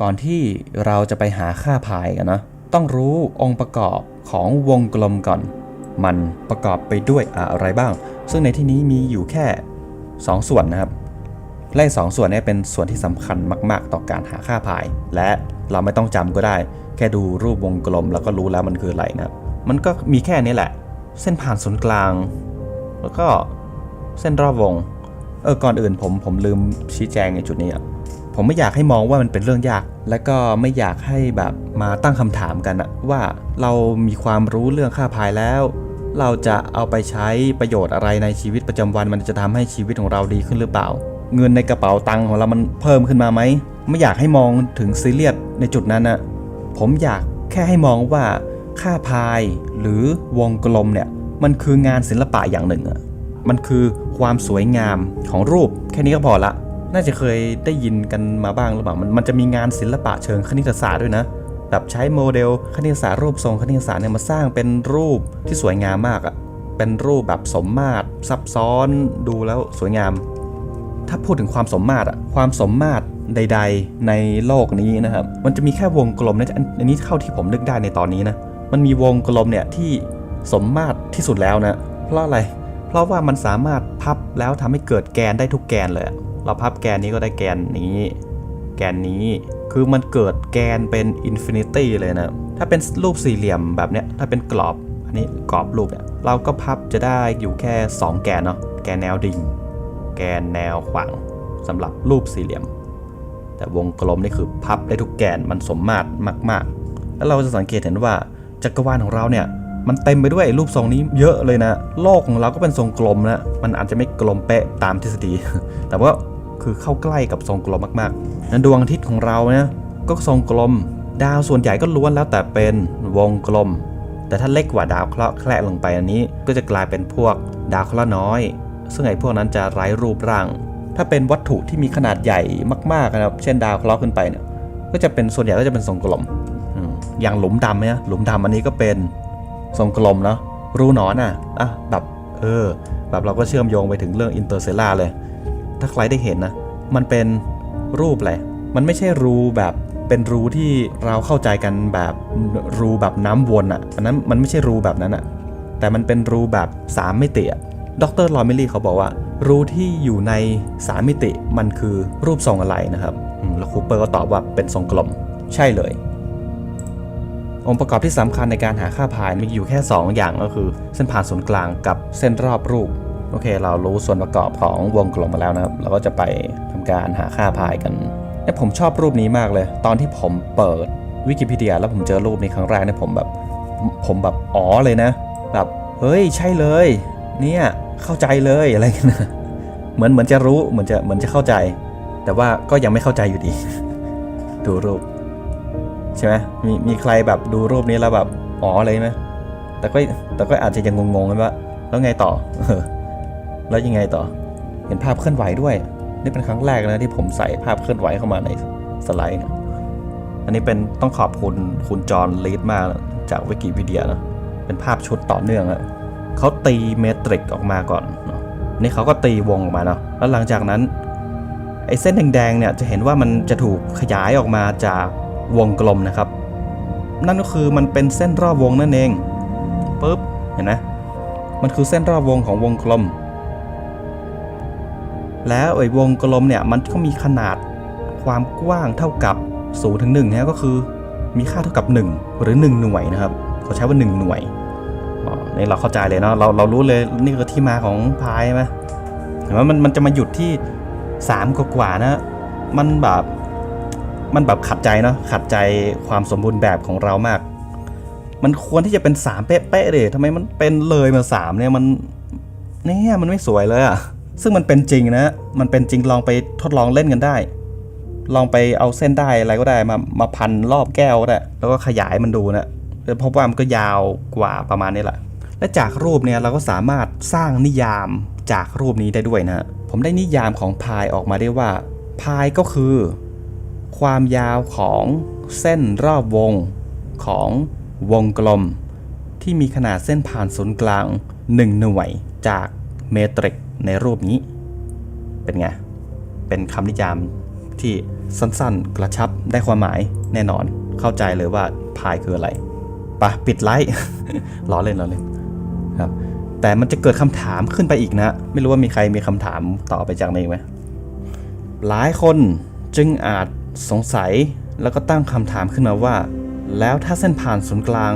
ก่อนที่เราจะไปหาค่าพายกันนะต้องรู้องค์ประกอบของวงกลมก่อน มันประกอบไปด้วยอะไรบ้าง ซึ่งในที่นี้มีอยู่แค่ 2 ส่วนนะครับและสองส่วนนี้เป็นส่วนที่สำคัญมาก ๆ ต่อการหาค่าพาย และเราไม่ต้องจำก็ได้ แค่ดูรูปวงกลมแล้วก็รู้แล้วมันคืออะไรนะครับ มันก็มีแค่นี้แหละ เส้นผ่านศูนย์กลาง แล้วก็เส้นรอบวง เออก่อนอื่นผมผมลืมชี้แจงในจุดนี้อะ ผมไม่อยากให้มองว่ามันเป็นเรื่องยาก และก็ไม่อยากให้แบบมาตั้งคำถามกันอะว่าเรามีความรู้เรื่องค่าพายแล้ว เราจะเอาไปใช้ประโยชน์อะไรในชีวิตประจำวัน มันจะทำให้ชีวิตของเราดีขึ้นหรือเปล่า เงินในกระเป๋าตังค์ของเรามันเพิ่มขึ้นมาไหมไม่อยากให้มองถึงซีเรียสในจุดนั้นนะผมอยากแค่ให้มองว่าค่าพายหรือวงกลมเนี่ยมันคืองานศิลปะอย่างหนึ่งอะมันคือความสวยงามของรูปแค่นี้ก็พอละ น่าจะเคยได้ยินกันมาบ้างหรือเปล่ามันมันจะมีงานศิลปะเชิงคณิตศาสตร์ด้วยนะแบบใช้โมเดลคณิตศาสตร์รูปทรงคณิตศาสตร์เนี่ยมาสร้างเป็นรูปที่สวยงามมากอะเป็นรูปแบบสมมาตรซับซ้อนดูแล้วสวยงาม ถ้าพูดถึงความสมมาตรอะความสมมาตรใด ๆ ในโลกนี้นะครับ มันจะมีแค่วงกลมนะอันนี้เข้าที่ผมนึกได้ในตอนนี้นะมันมีวงกลมเนี่ยที่สมมาตรที่สุดแล้วนะเพราะอะไร เพราะว่ามันสามารถพับแล้วทำให้เกิดแกนได้ทุกแกนเลยอะ เราพับแกนนี้ก็ได้แกนนี้ แกนนี้คือมันเกิดแกนเป็นอินฟินิตี้เลยนะ ถ้าเป็นรูปสี่เหลี่ยมแบบเนี้ยถ้าเป็นกรอบอันนี้กรอบรูปเนี่ยเราก็พับจะได้อยู่แค่ 2 แกนเนาะแกนแนวดิ่ง แกนแนวขวางสำหรับรูปสี่เหลี่ยม แต่วงกลมนี่คือพับได้ทุกแกนมันสมมาตรมาก ๆ แล้วเราจะสังเกตเห็นว่าจักรวาลของเราเนี่ยมันเต็มไปด้วยรูปทรงนี้เยอะเลยนะ โลกของเราก็เป็นทรงกลมนะ มันอาจจะไม่กลมเป๊ะตามทฤษฎี แต่ว่า คือเข้าใกล้กับทรงกลมมากๆนั้นดวงอาทิตย์ของเราเนี่ยก็ทรงกลม ดาวส่วนใหญ่ก็ล้วนแล้วแต่เป็นวงกลม แต่ถ้าเล็กกว่าดาวเคราะห์แคละลงไปอันนี้ ก็จะกลายเป็นพวกดาวเคราะห์น้อย ซึ่งไอ้พวกนั้นจะไร้รูปร่าง ถ้าเป็นวัตถุที่มีขนาดใหญ่มากๆนะครับ เช่นดาวเคราะห์ขึ้นไปเนี่ย ก็จะเป็นส่วนใหญ่ก็จะเป็นทรงกลม อย่างหลุมดำเนี่ยหลุมดำอันนี้ก็เป็นทรงกลมเนาะ รูหนอนอะ อะแบบ เออ แบบเราก็เชื่อมโยงไปถึงเรื่องอินเตอร์เซลาเลย ถ้าใครได้เห็นนะ มันเป็นรูปอะไรมันไม่ใช่รูแบบเป็นรูที่เราเข้าใจกันแบบรูแบบน้ำวนอะ่ะอันนั้นมันไม่ใช่รูแบบนั้นอะ่ะ แต่มันเป็นรูแบบ 3 มิติอะดรลอมิลี่เขาบอกว่า รูที่อยู่ใน 3 มิติมันคือรูปทรงอะไรนะครับ แล้วคูเปอร์ก็ตอบว่าเป็นทรงกลม ใช่เลย องค์ประกอบที่สำคัญในการหาค่าพายมีอยู่แค่ 2 อย่างก็คือ เส้นผ่านศูนย์กลางกับเส้นรอบรูป โอเค เรารู้ส่วนประกอบของวงกลมมาแล้วนะครับ เราก็จะไปทำการหาค่าพายกันเนี่ยผมชอบรูปนี้มากเลย ตอนที่ผมเปิดวิกิพีเดียแล้วผมเจอรูปนี้ครั้งแรกเนี่ยผมแบบผมแบบอ๋อเลยนะ แบบเฮ้ยใช่เลย เนี่ยเข้าใจเลยอะไรกันนะเหมือนเหมือนจะรู้เหมือนจะเหมือนจะเข้าใจ แต่ว่าก็ยังไม่เข้าใจอยู่ดี ดูรูป ใช่ไหมมีมีใครแบบดูรูปนี้แล้วแบบอ๋อเลยไหมแต่ก็แต่ก็อาจจะยังงงๆกันว่าแล้วไงต่อ แล้วยังไงต่อ เห็นภาพเคลื่อนไหวด้วย นี่เป็นครั้งแรกนะที่ผมใส่ภาพเคลื่อนไหวเข้ามาในสไลด์เนี่ยอันนี้เป็นต้องขอบคุณคุณจอห์นลีดมากนะจากวิกิพีเดียนะเป็นภาพชุดต่อเนื่องอะเขาตีเมตริกออกมาก่อนเนอะนี่เขาก็ตีวงออกมาเนาะแล้วหลังจากนั้นไอ้เส้นแดงๆเนี่ยจะเห็นว่ามันจะถูกขยายออกมาจากวงกลมนะครับ นั่นก็คือมันเป็นเส้นรอบวงนั่นเองปุ๊บเห็นไหมมันคือเส้นรอบวงของวงกลม แล้วไอ้วงกลมเนี่ยมันก็มีขนาดความกว้างเท่ากับ0ถึง1นะก็คือมีค่าเท่ากับ 1 หรือ 1 หน่วยนะครับเขาใช้ว่า 1 หน่วยอ๋อนี่เราเข้าใจเลยเนาะเราเรารู้เลยนี่คือที่มาของพายไหมเห็นไหมมันมันจะมาหยุดที่ 3กว่าๆนะมันแบบมันแบบขัดใจเนาะขัดใจความสมบูรณ์แบบของเรามาก มันควรที่จะเป็น 3 เป๊ะๆเลยทำไมมันเป็นเลยมา3เนี่ยมันเนี่ยมันไม่สวยเลยอะ ซึ่งมันเป็นจริงนะ มันเป็นจริงลองไปทดลองเล่นกันได้ ลองไปเอาเส้นได้อะไรก็ได้มามาพันรอบแก้วก็ได้แล้วก็ขยายมันดูนะแล้วพบว่ามันก็ยาวกว่าประมาณนี้แหละ และจากรูปเนี่ยเราก็สามารถสร้างนิยามจากรูปนี้ได้ด้วยนะผมได้นิยามของพายออกมาได้ว่าพายก็คือ ความยาวของเส้นรอบวงของวงกลม ที่มีขนาดเส้นผ่านศูนย์กลาง 1 หน่วยจากเมตริก ในรูปนี้ เป็นไง เป็นคำนิยามที่สั้นๆ กระชับได้ความหมายแน่นอน เข้าใจเลยว่าพายคืออะไรปะปิดไลฟ์ล้อเล่นล้อเล่นครับ แต่มันจะเกิดคำถามขึ้นไปอีกนะ ไม่รู้ว่ามีใครมีคำถามต่อไปจากนี้ไหมหลายคนจึงอาจสงสัยแล้วก็ตั้งคำถามขึ้นมาว่า แล้วถ้าเส้นผ่านศูนย์กลาง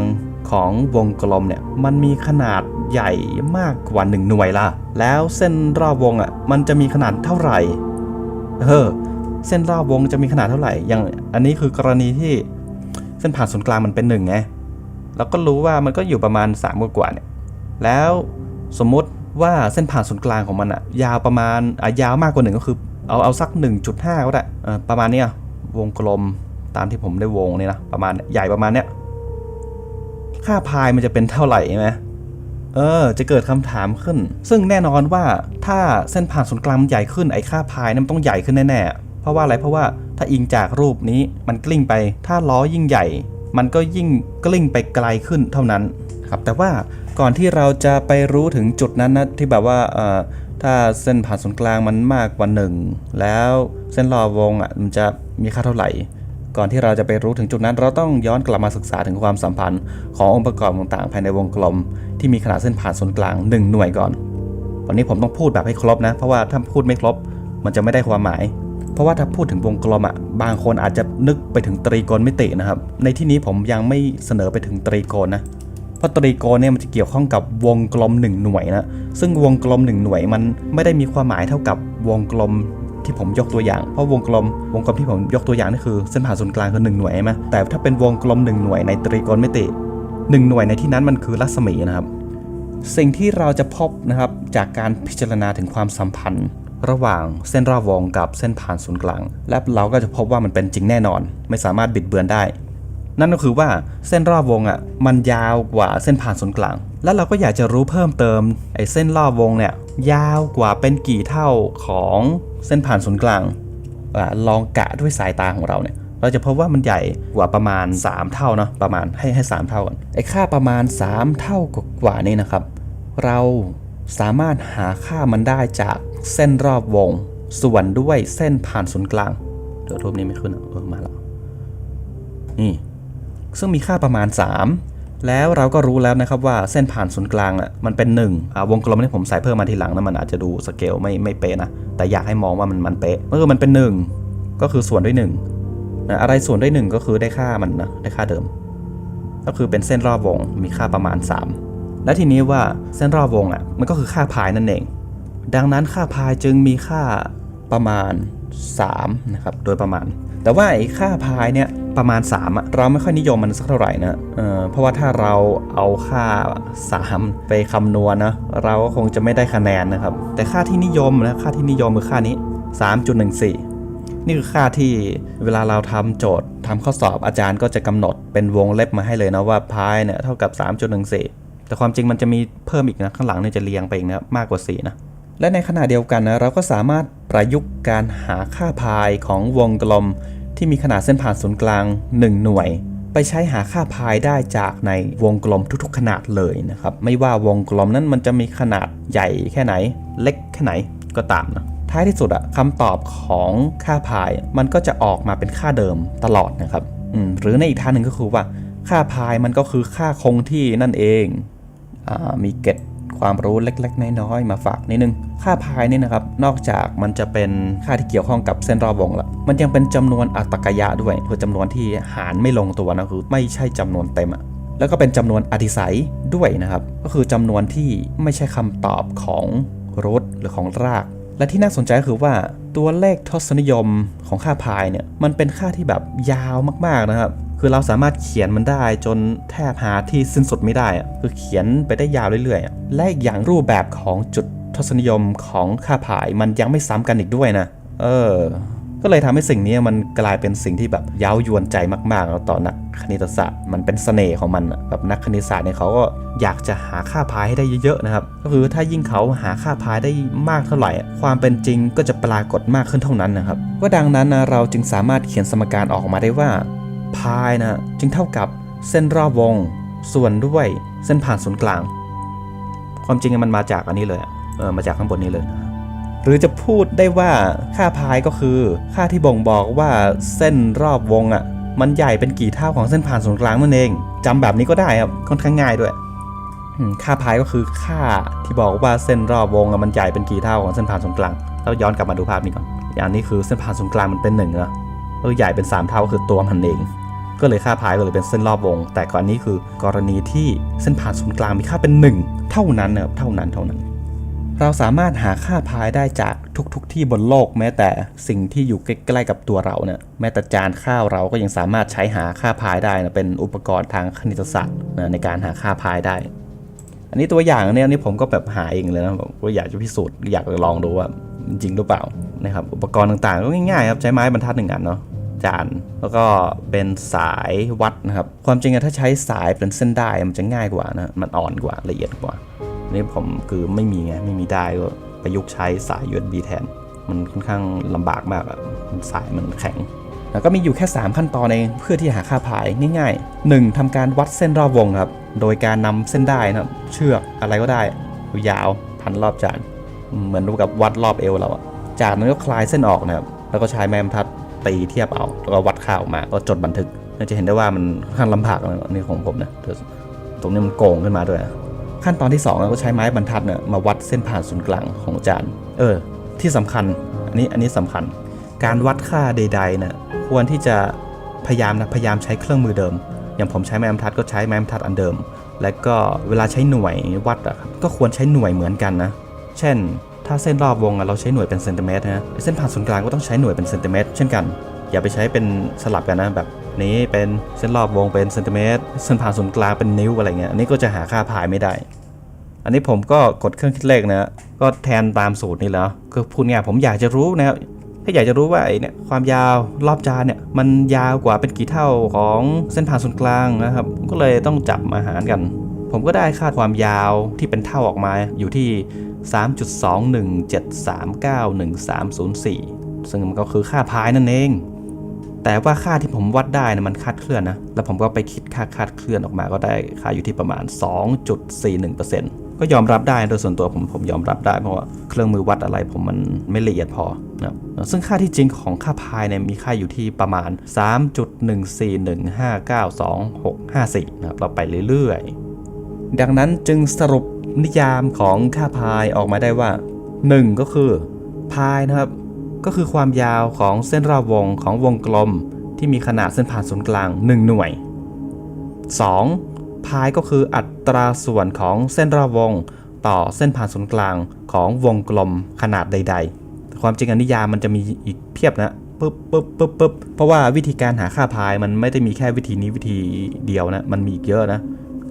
ของวงกลมเนี่ยมันมีขนาดใหญ่มากกว่าหนึ่งหน่วยล่ะ แล้วเส้นรอบวงอะมันจะมีขนาดเท่าไหร่เออเส้นรอบวงจะมีขนาดเท่าไหร่ อย่างอันนี้คือกรณีที่เส้นผ่านศูนย์กลางมันเป็นหนึ่งไงเราก็รู้ว่ามันก็อยู่ประมาณ3กว่าเนี่ย แล้วสมมติว่าเส้นผ่านศูนย์กลางของมันอะยาวประมาณอะยาวมากกว่าหนึ่งก็คือ เอาเอาสัก 1.5 ก็ได้ออประมาณเนี้ยวงกลมตามที่ผมได้วงเนี่ยนะประมาณใหญ่ประมาณเนี้ย ค่าพายมันจะเป็นเท่าไหร่ใช่ไหมเออ จะเกิดคำถามขึ้น ซึ่งแน่นอนว่าถ้าเส้นผ่านศูนย์กลางมันใหญ่ขึ้นไอ้ค่าพายนั้นมันต้องใหญ่ขึ้นแน่ๆ เพราะว่าอะไร เพราะว่าถ้าอิงจากรูปนี้มันกลิ้งไป ถ้าล้อยิ่งใหญ่ มันก็ยิ่งกลิ้งไปไกลขึ้นเท่านั้นครับ แต่ว่าก่อนที่เราจะไปรู้ถึงจุดนั้นนะที่แบบว่าเออถ้าเส้นผ่านศูนย์กลางมันมากกว่าหนึ่งแล้วเส้นรอบวงอะมันจะมีค่าเท่าไหร่ ก่อนที่เราจะไปรู้ถึงจุดนั้น เราต้องย้อนกลับมาศึกษาถึงความสัมพันธ์ขององค์ประกอบต่างๆ ภายในวงกลม ที่มีขนาดเส้นผ่านศูนย์กลาง 1 หน่วยก่อน วันนี้ผมต้องพูดแบบให้ครบนะ เพราะว่าถ้าพูดไม่ครบ มันจะไม่ได้ความหมาย เพราะว่าถ้าพูดถึงวงกลมอะ บางคนอาจจะนึกไปถึงตรีโกณมิตินะครับ ในที่นี้ผมยังไม่เสนอไปถึงตรีโกณนะ เพราะตรีโกณเนี่ยมันจะเกี่ยวข้องกับวงกลม 1 หน่วยนะ ซึ่งวงกลม 1 หน่วยมันไม่ได้มีความหมายเท่ากับวงกลม ที่ผมยกตัวอย่าง เพราะวงกลม วงกลมที่ผมยกตัวอย่างนี่คือเส้นผ่านศูนย์กลางคือ1หน่วยใช่ไหมแต่ถ้าเป็นวงกลม 1 หน่วยในตรีโกณมิติ 1 หน่วยในที่นั้นมันคือรัศมีนะครับ สิ่งที่เราจะพบนะครับจากการพิจารณาถึงความสัมพันธ์ ระหว่างเส้นรอบวงกับเส้นผ่านศูนย์กลาง และเราก็จะพบว่ามันเป็นจริงแน่นอน ไม่สามารถบิดเบือนได้ นั่นก็คือว่าเส้นรอบวงอะมันยาวกว่าเส้นผ่านศูนย์กลาง แล้วเราก็อยากจะรู้เพิ่มเติมไอ้เส้นรอบวงเนี่ยยาวกว่าเป็นกี่เท่าของเส้นผ่านศูนย์กลางอลองกะด้วยสายตาของเราเนี่ยเราจะพบว่ามันใหญ่กว่าประมาณ 3 เท่าเนาะประมาณให้ให้3เท่ากันไอ้ค่าประมาณ 3 เท่ากว่านี่นะครับ เราสามารถหาค่ามันได้จากเส้นรอบวง ส่วนด้วยเส้นผ่านศูนย์กลางเดี๋ยวรูปนี้ไม่ขึ้นเออมาแล้วนี่ ซึ่งมีค่าประมาณ 3 แล้วเราก็รู้แล้วนะครับว่าเส้นผ่านศูนย์กลางอะมันเป็น1อ่าวงกลมที่ผมใส่เพิ่มมาทีหลังนะมันอาจจะดูสเกลไม่ไม่เป๊ะนะแต่อยากให้มองว่ามันมันเป๊ะเมื่อมันเป็น 1 ก็คือส่วนด้วย1นะอะไรส่วนด้วย 1 ก็คือได้ค่ามันนะได้ค่าเดิม ก็คือเป็นเส้นรอบวงมีค่าประมาณ 3 และทีนี้ว่าเส้นรอบวงอะมันก็คือค่าพายนั่นเอง ดังนั้นค่าพายจึงมีค่าประมาณ3นะครับโดยประมาณ แต่ว่าไอ้ค่าพายเนี่ย ประมาณ 3อะเราไม่ค่อยนิยมมันสักเท่าไหร่นะเออเพราะว่าถ้าเราเอาค่า 3 ไปคำนวณนะเราก็คงจะไม่ได้คะแนนนะครับ แต่ค่าที่นิยมนะค่าที่นิยมคือค่านี้ 3.14 นี่คือค่าที่เวลาเราทำโจทย์ทำข้อสอบอาจารย์ก็จะกำหนดเป็นวงเล็บมาให้เลยนะว่าพายเนี่ยเท่ากับ 3.14 แต่ความจริงมันจะมีเพิ่มอีกนะข้างหลังเนี่ยจะเรียงไปอีกนะมากกว่า 4 นะและในขณะเดียวกันนะเราก็สามารถประยุกต์การหาค่าพายของวงกลม ที่มีขนาดเส้นผ่านศูนย์กลาง 1 หน่วย ไปใช้หาค่าพายได้จากในวงกลมทุกๆ ขนาดเลยนะครับ ไม่ว่าวงกลมนั้นมันจะมีขนาดใหญ่แค่ไหน เล็กแค่ไหนก็ตามนะท้ายที่สุดอะคำตอบของค่าพายมันก็จะออกมาเป็นค่าเดิมตลอดนะครับหรือในอีกทางหนึ่งก็คือว่า ค่าพายมันก็คือค่าคงที่นั่นเองอมีเกร็ด ความรู้เล็กๆ น้อยๆ มาฝากนิดนึง ค่าพายนี่นะครับ นอกจากมันจะเป็นค่าที่เกี่ยวข้องกับเส้นรอบวงละมันยังเป็นจำนวนอัตกยะด้วยคือจำนวนที่หารไม่ลงตัวนะคือไม่ใช่จำนวนเต็มอะแล้วก็เป็นจำนวนอธิสัยด้วยนะครับ ก็คือจำนวนที่ไม่ใช่คำตอบของรูทหรือของราก และที่น่าสนใจก็คือว่าตัวเลขทศนิยมของค่าพายเนี่ยมันเป็นค่าที่แบบยาวมากๆนะครับ คือเราสามารถเขียนมันได้จนแทบหาที่สิ้นสุดไม่ได้อะคือเขียนไปได้ยาวเรื่อยๆ และอีกอย่างรูปแบบของจุดทศนิยมของค่าพายมันยังไม่ซ้ำกันอีกด้วยนะ เออ ก็เลยทำให้สิ่งนี้มันกลายเป็นสิ่งที่แบบเย้ายวนใจมากๆต่อนักคณิตศาสตร์ มันเป็นเสน่ห์ของมันแบบนักคณิตศาสตร์เนี่ยเขาก็อยากจะหาค่าพายให้ได้เยอะๆนะครับ ก็คือถ้ายิ่งเขาหาค่าพายได้มากเท่าไหร่ ความเป็นจริงก็จะปรากฏมากขึ้นเท่านั้นนะครับว่าดังนั้นนะเราจึงสามารถเขียนสมการออกมาได้ว่า พายนะจึงเท่ากับเส้นรอบวง ส่วนด้วยเส้นผ่านศูนย์กลาง ความจริงมันมาจากอันนี้เลยเออมาจากข้างบนนี้เลย หรือจะพูดได้ว่าค่าพายก็คือค่าที่บ่งบอกว่าเส้นรอบวงอะ่ะมันใหญ่เป็นกี่เท่าของเส้นผ่านศูนย์กลางนั่นเองจำแบบนี้ก็ได้ครับค่อนข้างง่ายด้วยค่าพายก็คือค่าที่บอกว่าเส้นรอบวงอะมันใหญ่เป็นกี่เท่าของเส้นผ่านศูนย์กลางเราย้อนกลับมาดูภาพนี้ก่อนอย่างนี้คือเส้นผ่านศูนย์กลางมันเป็นหนึ่งเนะเออใหญ่เป็นสามเท่าคือตัวมันเอง ก็เลยค่าพายเลยเป็นเส้นรอบวง แต่ก่อนนี้คือกรณีที่เส้นผ่านศูนย์กลางมีค่าเป็น 1 เท่านั้นนะเท่านั้นเท่านั้น เราสามารถหาค่าพายได้จากทุกๆทที่บนโลกแม้แต่สิ่งที่อยู่ใกล้ๆกับตัวเราเนี่ยแม้แต่จานข้าวเราก็ยังสามารถใช้หาค่าพายได้นะเป็นอุปกรณ์ทางคณิตศาสตร์นะในการหาค่าพายได้ อันนี้ตัวอย่างเนี่ยอันนี้ผมก็แบบหาเองเลยนะผมก็อยากจะพิสูจน์อยากจะลองดูว่าจริงหรือเปล่านะครับอุปกรณ์ต่างๆก็ง่ายๆครับใช้ไม้บรรทัดหนึ่งอันเนาะ จาน แล้วก็เป็นสายวัดนะครับ ความจริงอะถ้าใช้สายเป็นเส้นได้มันจะง่ายกว่านะมันอ่อนกว่าละเอียดกว่านี่ผมคือไม่มีไงไม่มีได้ก็ประยุกต์ใช้สาย USB แทน มันค่อนข้างลำบากมากอะสายมันแข็ง แล้วก็มีอยู่แค่ 3 ขั้นตอนเองเพื่อที่หาค่าพายง่ายๆ 1. ทำการวัดเส้นรอบวงครับ โดยการนำเส้นได้นะเชือกอะไรก็ได้ ยาวพันรอบจานเหมือนกับวัดรอบเอวเราอะจากนั้นก็คลายเส้นออกนะครับแล้วก็ใช้แม่บรรทัด ตีเทียบเอาแล้วก็วัดค่าออกมาก็จดบันทึกจะเห็นได้ว่ามันค่อนข้างลำบากนี่ของผมนะเดี๋ยตรงนี้มันโกงขึ้นมาด้วย ขั้นตอนที่2เราก็ใช้ไม้บรรทัดเนี่ยมาวัดเส้นผ่านศูนย์กลางของจานเออ ที่สำคัญ อันนี้อันนี้สำคัญ การวัดค่าใดๆเนี่ยควรที่จะพยายามนะพยายามใช้เครื่องมือเดิม อย่างผมใช้ไม้บรรทัดก็ใช้ไม้บรรทัดอันเดิม และก็เวลาใช้หน่วยวัดอะครับก็ควรใช้หน่วยเหมือนกันนะ เช่น ถ้าเส้นรอบวงเราใช้หน่วยเป็นเซนติเมตรนะเส้นผ่านศูนย์กลางก็ต้องใช้หน่วยเป็นเซนติเมตรเช่นกัน อย่าไปใช้เป็นสลับกันนะแบบนี้เป็นเส้นรอบวงเป็นเซนติเมตรเส้นผ่านศูนย์กลางเป็นนิ้วอะไรเงี้ยอันนี้ก็จะหาค่าพายไม่ได้ อันนี้ผมก็กดเครื่องคิดเลขนะก็แทนตามสูตรนี้แล้วก็พูดง่ายผมอยากจะรู้นะถ้าอยากจะรู้ว่าไอ้เนี่ยความยาวรอบจานเนี่ยมันยาวกว่าเป็นกี่เท่าของเส้นผ่านศูนย์กลางนะครับ ก็เลยต้องจับมาหารกัน ผมก็ได้ค่าความยาวที่เป็นเท่าออกมาอยู่ที่ 3.217391304 ซึ่งมันก็คือค่าพายนั่นเอง แต่ว่าค่าที่ผมวัดได้นะมันคาดเคลื่อนนะ แล้วผมก็ไปคิดค่าคาดเคลื่อนออกมาก็ได้ค่าอยู่ที่ประมาณ 2.41%ก็ยอมรับได้โดยส่วนตัวผมผมยอมรับได้เพราะว่าเครื่องมือวัดอะไรผมมันไม่ละเอียดพอนะซึ่งค่าที่จริงของค่าพายเนี่ยมีค่าอยู่ที่ประมาณ 3.141592654นะครับเราไปเรื่อยๆดังนั้นจึงสรุป นิยามของค่าพายออกมาได้ว่า 1 ก็คือพายนะครับ ก็คือความยาวของเส้นรอบวงของวงกลมที่มีขนาดเส้นผ่านศูนย์กลาง 1 หน่วย 2. พายก็คืออัตราส่วนของเส้นรอบวงต่อเส้นผ่านศูนย์กลางของวงกลมขนาดใดๆแต่ความจริงอนิยามมันจะมีอีกเพียบนะปึ๊บปึ๊บปึ๊บปึ๊บเพราะว่าวิธีการหาค่าพายมันไม่ได้มีแค่วิธีนี้วิธีเดียวนะ มันมีอีกเยอะนะ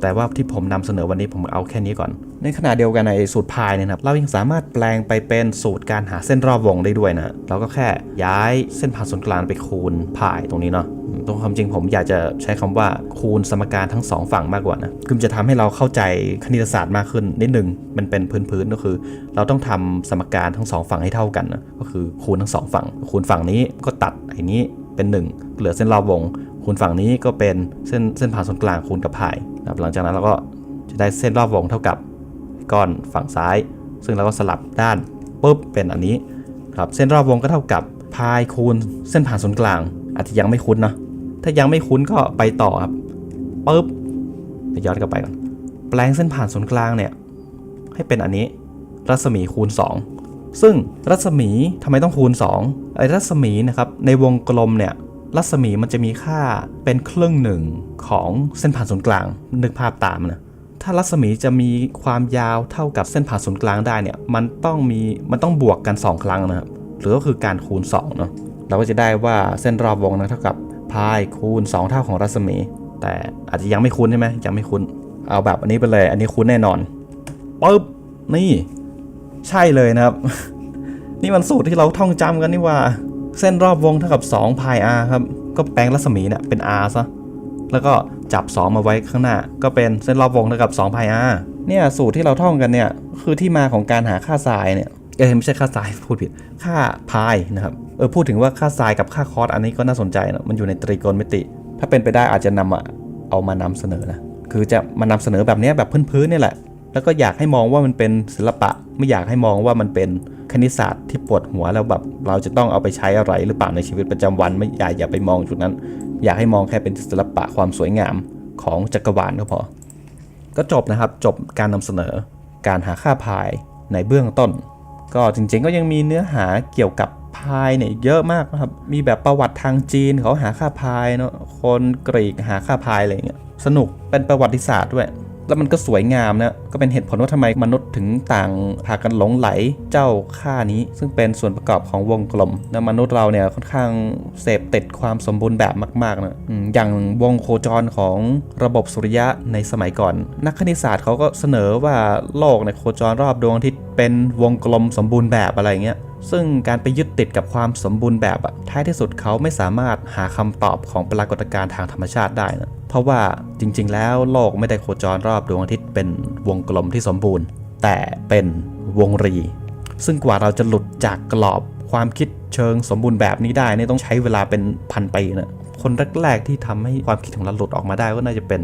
แต่ว่าที่ผมนำเสนอวันนี้ผมเอาแค่นี้ก่อน ในขณะเดียวกันในสูตรพายเนี่ยนะครับเรายังสามารถแปลงไปเป็นสูตรการหาเส้นรอบวงได้ด้วยนะเราก็แค่ย้ายเส้นผ่านศูนย์กลางไปคูณพายตรงนี้เนาะตรงความจริงผมอยากจะใช้คำว่าคูณสมการทั้งสองฝั่งมากกว่านะคือจะทำให้เราเข้าใจคณิตศาสตร์มากขึ้นนิดนึงมันเป็นพื้นๆก็คือ เราต้องทำสมการทั้งสองฝั่งให้เท่ากันนะก็คือคูณทั้งสองฝั่ง คูณฝั่งนี้ก็ตัดไอ้นี้เป็นหนึ่งเหลือเส้นรอบวง คูณฝั่งนี้ก็เป็นเส้นเส้นผ่านศูนย์กลางคูณกับพายนะหลังจากนั้นเราก็จะได้เส้นรอบวงเท่ากับ ก้อนฝั่งซ้าย ซึ่งเราก็สลับด้านปุ๊บเป็นอันนี้ครับเส้นรอบวงก็เท่ากับพายคูณเส้นผ่านศูนย์กลาง อาจจะยังไม่คุ้นเนาะถ้ายังไม่คุ้นก็ไปต่อครับปุ๊บย้อนกลับไปก่อนแปลงเส้นผ่านศูนย์กลางเนี่ยให้เป็นอันนี้รัศมีคูณ 2 ซึ่งรัศมีทำไมต้องคูณ2ไอ้รัศมีนะครับในวงกลมเนี่ยรัศมีมันจะมีค่าเป็นครึ่งหนึ่งของเส้นผ่านศูนย์กลางนึกภาพตามนะ ถ้ารัศมีจะมีความยาวเท่ากับเส้นผ่าศูนย์กลางได้เนี่ย มันต้องมีมันต้องบวกกัน 2 ครั้งนะครับ หรือก็คือการคูณ2เนาะเราก็จะได้ว่าเส้นรอบวงนะเท่ากับพายคูณ 2 เท่าของรัศมี แต่อาจจะยังไม่คุ้นใช่ไหมยังไม่คุ้นเอาแบบอันนี้ไปเลย อันนี้คุ้นแน่นอนปึ๊บนี่ ใช่เลยนะครับ นี่มันสูตรที่เราท่องจำกันนี่ว่า เส้นรอบวงเท่ากับ2พาย r ครับ ก็แปลงรัศมีเนี่ยเป็น r ซะแล้วก็ จับ 2 มาไว้ข้างหน้า ก็เป็นเส้นรอบวงเท่ากับ2พาย r เนี่ยสูตรที่เราท่องกันเนี่ยคือที่มาของการหาค่าไซน์เนี่ยเออไม่ใช่ค่าไซน์พูดผิดค่าพายนะครับเออพูดถึงว่าค่าไซน์กับค่าคอสอันนี้ก็น่าสนใจนะมันอยู่ในตรีโกณมิติ ถ้าเป็นไปได้อาจจะนำมาเอามานำเสนอนะคือจะมานำเสนอแบบนี้แบบพื้นๆเนี่แหละ แล้วก็อยากให้มองว่ามันเป็นศิลปะ ไม่อยากให้มองว่ามันเป็นคณิตศาสตร์ที่ปวดหัวแล้วแบบเราจะต้องเอาไปใช้อะไรหรือเปล่าในชีวิตประจำวันไม่อย่าอย่าไปมองจุดนั้น อยากให้มองแค่เป็นศิลปะความสวยงามของจักรวาลก็พอ ก็จบนะครับจบการนำเสนอการหาค่าพายในเบื้องต้น ก็จริงๆ ก็ยังมีเนื้อหาเกี่ยวกับพายเนี่ยเยอะมากนะครับ มีแบบประวัติทางจีนเขาหาค่าพายเนาะคนกรีกหาค่าพายอะไรอย่างเงี้ยสนุกเป็นประวัติศาสตร์ด้วย แล้วมันก็สวยงามนะ ก็เป็นเหตุผลว่าทำไมมนุษย์ถึงต่างพากันหลงไหลเจ้าค่านี้ ซึ่งเป็นส่วนประกอบของวงกลมแล้วมนุษย์เราเนี่ยค่อนข้างเสพติดความสมบูรณ์แบบมากๆนะอืมอย่างวงโคจรของระบบสุริยะในสมัยก่อน นักคณิตศาสตร์เขาก็เสนอว่าโลกในโคจรรอบดวงอาทิตย์เป็นวงกลมสมบูรณ์แบบอะไรเงี้ยซึ่งการไปยึดติดกับความสมบูรณ์แบบอะท้ายที่สุดเขาไม่สามารถหาคำตอบของปรากฏการณ์ทางธรรมชาติได้นะ เพราะว่าจริงๆ แล้วโลกไม่ได้โคจรรอบดวงอาทิตย์เป็นวงกลมที่สมบูรณ์ แต่เป็นวงรี ซึ่งกว่าเราจะหลุดจากกรอบความคิดเชิงสมบูรณ์แบบนี้ได้นี่ต้องใช้เวลาเป็นพันปีนะคนแรกๆที่ทำให้ความคิดของเราหลุดออกมาได้ก็น่าจะเป็น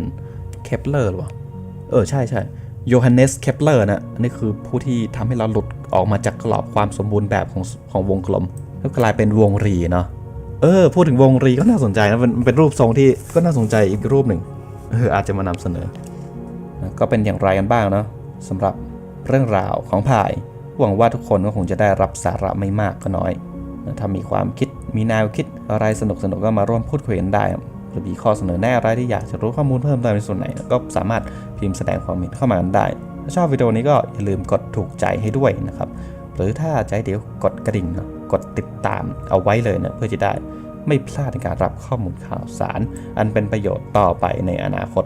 เคปเลอร์หรือเปล่าเออใช่ใช่โยฮันเนสเคปเลอร์นะนนี้คือผู้ที่ทำให้เราหลุดออกมาจากกรอบความสมบูรณ์แบบของของวงกลมแล้วกลายเป็นวงรีเนาะ เออ พูดถึงวงรีก็น่าสนใจนะมันมันเป็นรูปทรงที่ก็น่าสนใจอีกรูปหนึ่งเอออาจจะมานำเสนอนะก็เป็นอย่างไรกันบ้างเนาะสำหรับเรื่องราวของพายหวังว่าทุกคนก็คงจะได้รับสาระไม่มากก็น้อย ถ้ามีความคิดมีแนวคิดอะไรสนุกๆก็มาร่วมพูดคุยกันได้หรือมีข้อเสนอแนะอะไรที่อยากจะรู้ข้อมูลเพิ่มเติมในส่วนไหน ก็สามารถพิมพ์แสดงความเห็นเข้ามากันได้ถ้าชอบวิดีโอนี้ก็อย่าลืมกดถูกใจให้ด้วยนะครับ หรือถ้าใจเดี๋ยวกดกระดิ่งเนอะ กดติดตามเอาไว้เลยนะเพื่อจะได้ไม่พลาดในการรับข้อมูลข่าวสาร อันเป็นประโยชน์ต่อไปในอนาคต